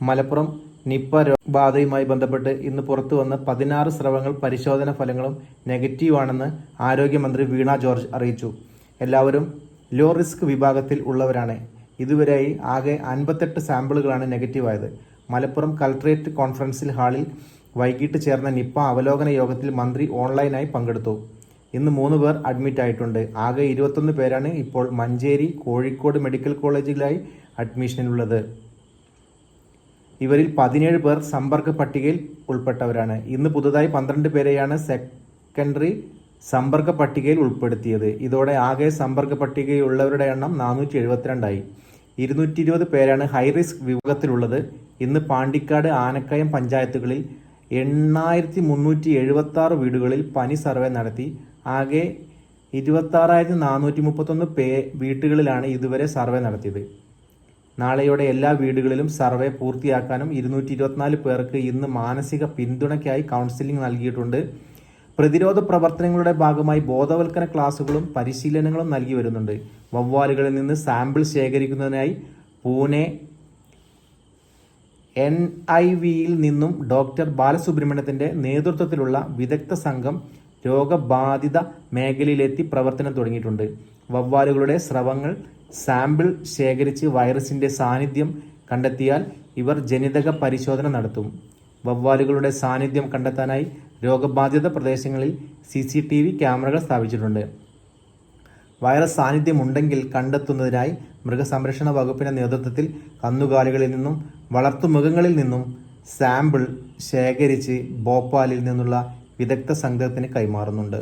Malappuram Nipah രോഗബാധയുമായി ബന്ധപ്പെട്ട് ഇന്ന് പുറത്തു വന്ന പതിനാറ് സ്രവങ്ങൾ പരിശോധന ഫലങ്ങളും നെഗറ്റീവാണെന്ന് ആരോഗ്യമന്ത്രി വീണ ജോർജ് അറിയിച്ചു. എല്ലാവരും ലോ റിസ്ക് വിഭാഗത്തിൽ ഉള്ളവരാണ്. ഇതുവരെയായി ആകെ അൻപത്തെട്ട് സാമ്പിളുകളാണ് നെഗറ്റീവായത്. മലപ്പുറം കലക്ട്രേറ്റ് കോൺഫറൻസിൽ ഹാളിൽ വൈകിട്ട് ചേർന്ന നിപ്പ അവലോകന യോഗത്തിൽ മന്ത്രി ഓൺലൈനായി പങ്കെടുത്തു. ഇന്ന് മൂന്ന് പേർ അഡ്മിറ്റ് ആയിട്ടുണ്ട്. ആകെ ഇരുപത്തൊന്ന് പേരാണ് ഇപ്പോൾ മഞ്ചേരി കോഴിക്കോട് മെഡിക്കൽ കോളേജിലായി അഡ്മിഷനിലുള്ളത്. ഇവരിൽ പതിനേഴ് പേർ സമ്പർക്ക പട്ടികയിൽ ഉൾപ്പെട്ടവരാണ്. ഇന്ന് പുതുതായി പന്ത്രണ്ട് പേരെയാണ് സെക്കൻഡറി സമ്പർക്ക പട്ടികയിൽ ഉൾപ്പെടുത്തിയത്. ഇതോടെ ആകെ സമ്പർക്ക പട്ടികയുള്ളവരുടെ എണ്ണം നാനൂറ്റി എഴുപത്തിരണ്ടായി ഇരുന്നൂറ്റി ഇരുപത് പേരാണ് ഹൈറിസ്ക് വിഭാഗത്തിലുള്ളത്. ഇന്ന് പാണ്ടിക്കാട് ആനക്കയം പഞ്ചായത്തുകളിൽ എണ്ണായിരത്തി മുന്നൂറ്റി എഴുപത്തി ആറ് വീടുകളിൽ പനി സർവേ നടത്തി. ആകെ ഇരുപത്താറായിരത്തി നാനൂറ്റി മുപ്പത്തൊന്ന് പേ വീട്ടുകളിലാണ് ഇതുവരെ സർവേ നടത്തിയത്. നാളെയോടെ എല്ലാ വീടുകളിലും സർവേ പൂർത്തിയാക്കാനും ഇരുന്നൂറ്റി ഇരുപത്തിനാല് പേർക്ക് ഇന്ന് മാനസിക പിന്തുണയ്ക്കായി കൗൺസിലിംഗ് നൽകിയിട്ടുണ്ട്. പ്രതിരോധ പ്രവർത്തനങ്ങളുടെ ഭാഗമായി ബോധവൽക്കരണ ക്ലാസുകളും പരിശീലനങ്ങളും നൽകി വരുന്നുണ്ട്. വവ്വാലുകളിൽ നിന്ന് സാമ്പിൾ ശേഖരിക്കുന്നതിനായി പൂനെ എൻ ഐ വിയിൽ നിന്നും ഡോക്ടർ ബാലസുബ്രഹ്മണ്യത്തിന്റെ നേതൃത്വത്തിലുള്ള വിദഗ്ധ സംഘം രോഗബാധിത മേഖലയിലെത്തി പ്രവർത്തനം തുടങ്ങിയിട്ടുണ്ട്. വവ്വാലുകളുടെ സ്രവങ്ങൾ സാമ്പിൾ ശേഖരിച്ച് വൈറസിന്റെ സാന്നിധ്യം കണ്ടെത്തിയാൽ ഇവർ ജനിതക പരിശോധന നടത്തും. വവ്വാലുകളുടെ സാന്നിധ്യം കണ്ടെത്താനായി രോഗബാധിത പ്രദേശങ്ങളിൽ സി സി ടി വി ക്യാമറകൾ സ്ഥാപിച്ചിട്ടുണ്ട്. വൈറസ് സാന്നിധ്യമുണ്ടെങ്കിൽ കണ്ടെത്തുന്നതിനായി മൃഗസംരക്ഷണ വകുപ്പിന്റെ നേതൃത്വത്തിൽ കന്നുകാലികളിൽ നിന്നും വളർത്തുമൃഗങ്ങളിൽ നിന്നും സാമ്പിൾ ശേഖരിച്ച് ഭോപ്പാലിൽ നിന്നുള്ള വിദഗ്ധ സംഘത്തിന് കൈമാറുന്നുണ്ട്.